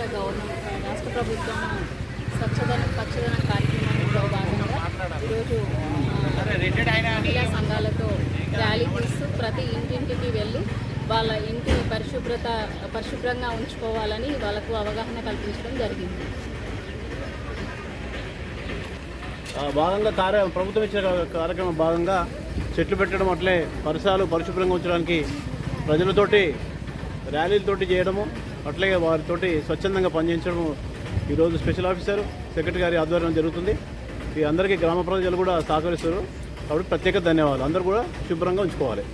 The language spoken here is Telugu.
రాష్ట్ర గవర్నమెంట్ రాష్ట్ర ప్రభుత్వం స్వచ్ఛదనం పచ్చదనం కార్యక్రమంలో భాగంగా ఈరోజు మహిళా సంఘాలతో ర్యాలీ తీస్తూ ప్రతి ఇంటింటికి వెళ్ళి వాళ్ళ ఇంటిని పరిశుభ్రత పరిశుభ్రంగా ఉంచుకోవాలని వాళ్ళకు అవగాహన కల్పించడం జరిగింది. భాగంగా కార్య ప్రభుత్వం ఇచ్చిన కార్యక్రమం భాగంగా చెట్లు పెట్టడం అట్లే పరిసరాలు పరిశుభ్రంగా ఉంచడానికి ప్రజలతోటి ర్యాలీలతోటి చేయడము అట్లాగే వారితోటి స్వచ్ఛందంగా పనిచేయించడం ఈరోజు స్పెషల్ ఆఫీసర్ సెక్రటరీ గారి ఆధ్వర్యంలో జరుగుతుంది. ఈ అందరికీ గ్రామ ప్రజలు కూడా సహకరిస్తారు కాబట్టి ప్రత్యేక ధన్యవాదాలు. అందరూ కూడా శుభ్రంగా ఉంచుకోవాలి.